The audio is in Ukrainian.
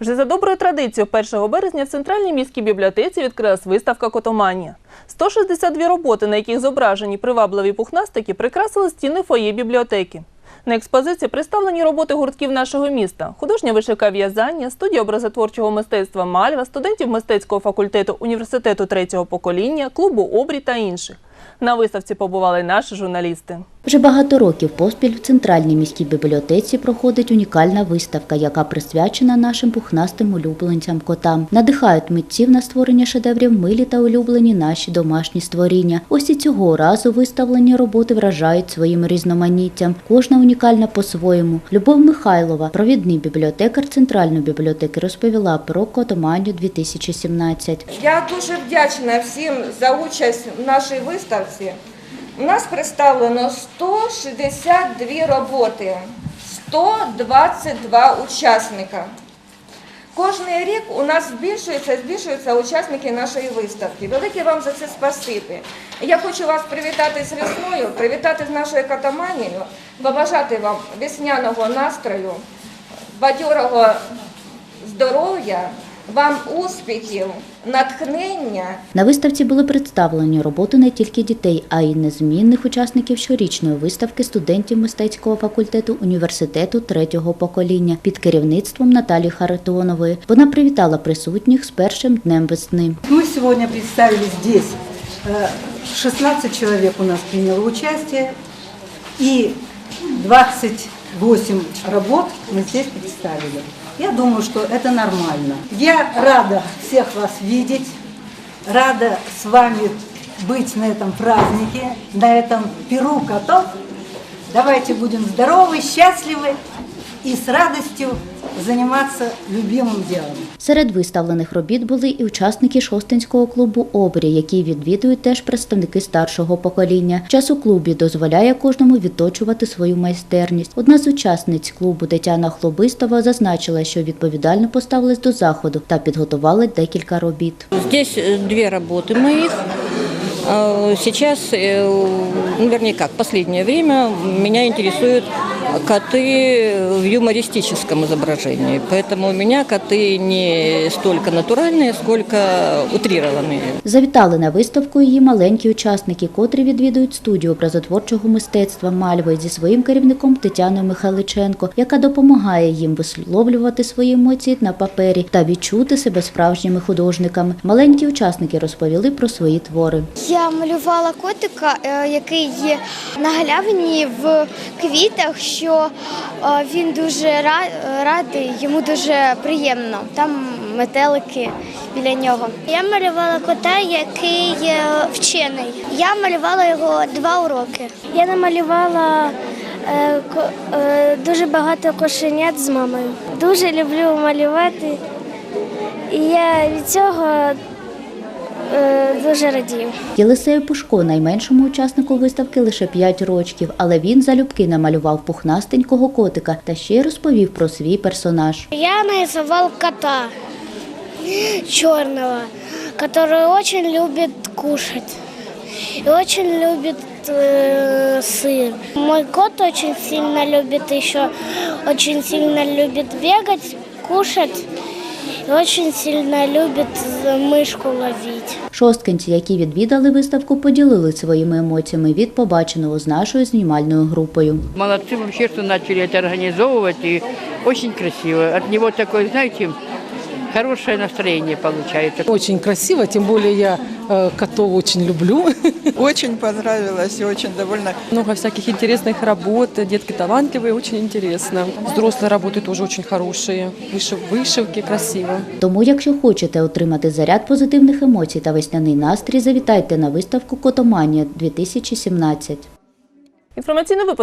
Вже за доброю традицією 1 березня в центральній міській бібліотеці відкрилась виставка Котоманія. 162 роботи, на яких зображені привабливі пухнастики, прикрасили стіни фоє бібліотеки. На експозиції представлені роботи гуртків нашого міста: художня вишивка в'язання, студія образотворчого мистецтва Мальва, студентів мистецького факультету університету третього покоління, клубу Обрій та інших. На виставці побували наші журналісти. Вже багато років поспіль в центральній міській бібліотеці проходить унікальна виставка, яка присвячена нашим пухнастим улюбленцям котам. Надихають митців на створення шедеврів милі та улюблені наші домашні створіння. Ось і цього разу виставлені роботи вражають своїм різноманіттям. Кожна унікальна по-своєму. Любов Михайлова, провідний бібліотекар центральної бібліотеки, розповіла про котоманію 2017. Я дуже вдячна всім за участь в нашій виставці. У нас представлено 162 роботи, 122 учасника. Кожний рік у нас збільшується, збільшуються учасники нашої виставки. Велике вам за це спасибі. Я хочу вас привітати з весною, привітати з нашою катаманією, побажати вам весняного настрою, бадьорого здоров'я, вам успіхів, натхнення. На виставці були представлені роботи не тільки дітей, а й незмінних учасників щорічної виставки студентів мистецького факультету університету третього покоління під керівництвом Наталі Харитонової. Вона привітала присутніх з першим днем весни. Мы сегодня представили здесь, э, 16 человек у нас приняло участие, и 28 работ мы здесь представили. Я думаю, что это нормально. Я рада всех вас видеть, рада с вами быть на этом празднике, на этом перу котов. Давайте будем здоровы, счастливы и с радостью заниматься любимым делом. Серед виставлених робіт були і учасники шостинського клубу Обрій, які відвідують теж представники старшого покоління. Час у клубі дозволяє кожному відточувати свою майстерність. Одна з учасниць клубу Тетяна Хлобистова зазначила, що відповідально поставилась до заходу та підготувала декілька робіт. Здесь э, две работы моих. Э, Сейчас, э, ну, вернее как, последнее время меня интересуют коты в юмористическом изображении. Поэтому у меня коты не столько натуральные, сколько утрированные. Завітали на виставку її маленькі учасники, котрі відвідують студію образотворчого мистецтва Мальви зі своїм керівником Тетяною Михайличенко, яка допомагає їм висловлювати свої емоції на папері та відчути себе справжніми художниками. Маленькі учасники розповіли про свої твори. Я малювала котика, е, який є на галявині в квітах, що е, він дуже радий, йому дуже приємно. Там метелики біля нього. Я малювала кота, який е, вчений. Я малювала його два уроки. Я намалювала е, дуже багато кошенят з мамою. Дуже люблю малювати, і я від цього дуже радію. Єлисею Пушко, найменшому учаснику виставки, лише 5 рочків, але він залюбки намалював пухнастенького котика та ще й розповів про свій персонаж. Я нарисовал кота черного, который очень любит кушать и очень любит э, сыр. Мой кот очень сильно любит еще, очень сильно любит бегать, кушать и очень сильно любит э, мышку ловить. Шосткинці, які відвідали виставку, поділили своїми емоціями від побаченого з нашою знімальною групою. Молодцы вообще, что начали это организовывать, и очень красиво. От него такое, знаете, хорошее настроение получается. Очень красиво, тем более я э, котов очень люблю. Очень понравилось и очень довольна. Много всяких интересных работ, детки талантливые, очень интересно. Взрослые работы тоже очень хорошие, Вышив- вышивки красиво. Тому, якщо хочете отримати заряд позитивних емоцій та весняний настрій, завітайте на виставку Котоманія 2017. Інформаційний випуск